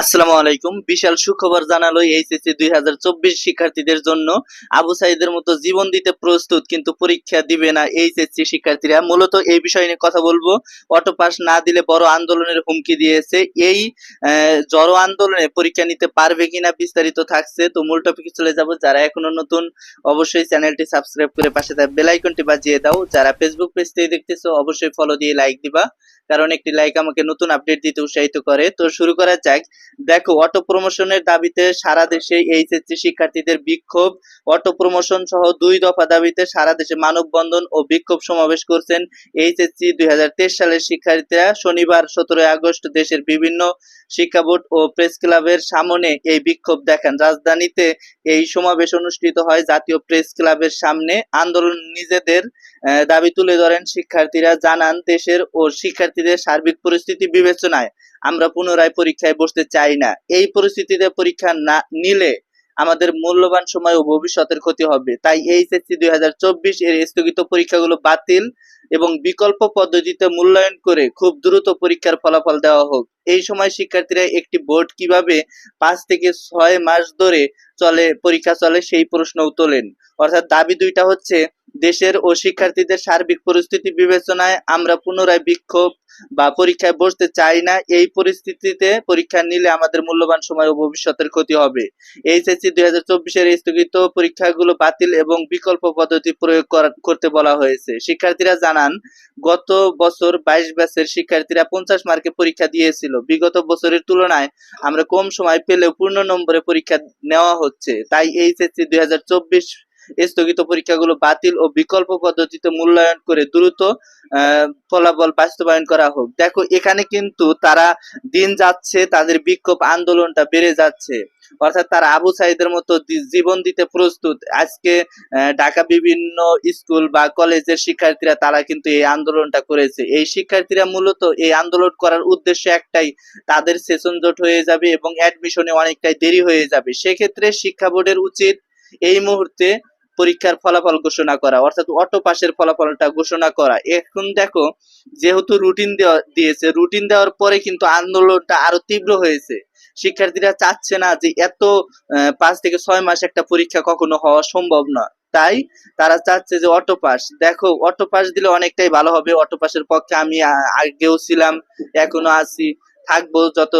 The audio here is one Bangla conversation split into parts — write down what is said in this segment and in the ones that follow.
আসসালামু আলাইকুম। বিশাল সুখবর জানালো এইচএসসি দুই হাজার চব্বিশ শিক্ষার্থীদের জন্য। আবু সাইদের মতো জীবন দিতে প্রস্তুত কিন্তু পরীক্ষা দিবে না এইচএসসি শিক্ষার্থীরা। মূলত এই বিষয় নিয়ে কথা বলব। অটো পাস না দিলে বড় আন্দোলনের হুমকি দিয়েছে। এই জড়ো আন্দোলনে পরীক্ষা নিতে পারবে কিনা বিস্তারিত থাকছে। তো মূল টপিকে চলে যাব। যারা এখনও নতুন, অবশ্যই চ্যানেলটি সাবস্ক্রাইব করে পাশে থাকা বেল আইকনটি বাজিয়ে দাও। যারা ফেসবুক পেজ থেকে দেখতেছো, অবশ্যই ফলো দিয়ে লাইক দিবা। কারণ একটি লাইক আমাকে নতুন আপডেট দিতে উৎসাহিত করে। তো শুরু করা যাক। দেখো অটো প্রমোশনের দাবিতে সারা দেশে এইচএসসি শিক্ষার্থীদের বিক্ষোভ। অটো প্রমোশন সহ দুই দফা দাবিতে সারা দেশে মানববন্ধন ও বিক্ষোভ সমাবেশ করছেন এইচএসসি দুই হাজার তেইশ সালের শিক্ষার্থীরা। শনিবার সতেরোই আগস্ট দেশের বিভিন্ন শিক্ষা বোর্ড ও প্রেস ক্লাবের সামনে এই বিক্ষোভ দেখান। রাজধানীতে এই সমাবেশ অনুষ্ঠিত হয় জাতীয় প্রেস ক্লাবের সামনে। আন্দোলন নিজেদের দাবি তুলে ধরেন শিক্ষার্থীরা, জানান দেশের ও শিক্ষার্থীদের সার্বিক পরিস্থিতি বিবেচনায়। আমরা পুনরায় পরীক্ষায় বসতে চাই না। এই পরিস্থিতিতে পরীক্ষা না নিলে আমাদের মূল্যবান সময় ও ভবিষ্যতের ক্ষতি হবে। তাই এইচএসসি দুই হাজার চব্বিশ এর স্থগিত পরীক্ষাগুলো বাতিল। এবং বিকল্প পদ্ধতিতে মূল্যায়ন করে খুব দ্রুত পরীক্ষার ফলাফল দেওয়া হোক। এই সময় শিক্ষার্থীরা একটি বোর্ড কীভাবে পাঁচ থেকে ছয় মাস ধরে চলে, পরীক্ষা চলে সেই প্রশ্নও তোলেন। অর্থাৎ দাবি দুইটা হচ্ছে দেশের ও শিক্ষার্থীদের সার্বিক পরিস্থিতি বিবেচনায় আমরা পুনরায় বিক্ষোভ বা পরীক্ষায় বসতে চাই না। এই পরিস্থিতিতে পরীক্ষা নিলে আমাদের মূল্যবান সময় ও ভবিষ্যতের ক্ষতি হবে। এইচএসসি দুই হাজার চব্বিশের স্থগিত পরীক্ষাগুলো বাতিল এবং বিকল্প পদ্ধতি প্রয়োগ করা- করতে বলা হয়েছে। শিক্ষার্থীরা জানান, গত বছর বাইশ ব্যাচের শিক্ষার্থীরা পঞ্চাশ মার্কে পরীক্ষা দিয়েছিল। বিগত বছরের তুলনায় আমরা কম সময় পেলেও পূর্ণ নম্বরে পরীক্ষা নেওয়া হচ্ছে। তাই এইচএসসি দুই হাজার চব্বিশ স্থগিত পরীক্ষাগুলো বাতিল ও বিকল্প পদ্ধতিতে মূল্যায়ন করে দ্রুত ফলাফল বাস্তবায়ন করা হোক। দেখো, এখানে কিন্তু তারা দিন যাচ্ছে, তাদের বিক্ষোভ আন্দোলনটা বেড়ে যাচ্ছে। অর্থাৎ তারা আবু সাইদের মতো জীবন দিতে প্রস্তুত। আজকে ঢাকা বিভিন্ন স্কুল বা কলেজের শিক্ষার্থীরা তারা কিন্তু এই আন্দোলনটা করেছে। এই শিক্ষার্থীরা মূলত এই আন্দোলন করার উদ্দেশ্য একটাই, তাদের সেশন জোট হয়ে যাবে এবং অ্যাডমিশনে অনেকটাই দেরি হয়ে যাবে। সেক্ষেত্রে শিক্ষা বোর্ডের উচিত এই মুহূর্তে পরীক্ষার ফলাফল ঘোষণা করা, অর্থাৎ অটো পাসের ফলাফলটা ঘোষণা করা। এখন দেখো, যেহেতু রুটিন দেওয়া দিয়েছে রুটিন দেওয়ার পরে কিন্তু আন্দোলনটা আরও তীব্র হয়েছে। শিক্ষার্থীরা চাচ্ছে না যে এত পাঁচ থেকে ছয় মাস একটা পরীক্ষা কখনো হওয়া সম্ভব না তাই তারা চাচ্ছে যে অটো পাস। দেখো, অটো পাস দিলে অনেকটাই ভালো হবে। অটো পাসের পক্ষে আমি আগেও ছিলাম, এখনও আছি। থাকব, যত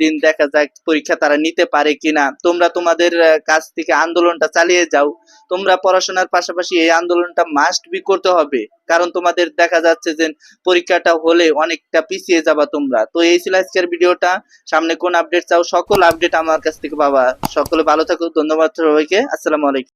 দিন দেখা যাক পরীক্ষা তারা নিতে পারে কিনা। তোমরা তোমাদের কাছ থেকে আন্দোলনটা চালিয়ে যাও। তোমরা পড়াশোনার পাশাপাশি এই আন্দোলনটা মাস্ট বি করতে হবে। কারণ তোমাদের দেখা যাচ্ছে যে পরীক্ষাটা হলে অনেকটা পিছিয়ে যাবা তোমরা। তো এই ছিল আজকের ভিডিওটা। সামনে কোন আপডেট চাও, সকল আপডেট আমার কাছ থেকে পাবা। সকলে ভালো থাকো, ধন্যবাদ সবাইকে। আসসালামু আলাইকুম।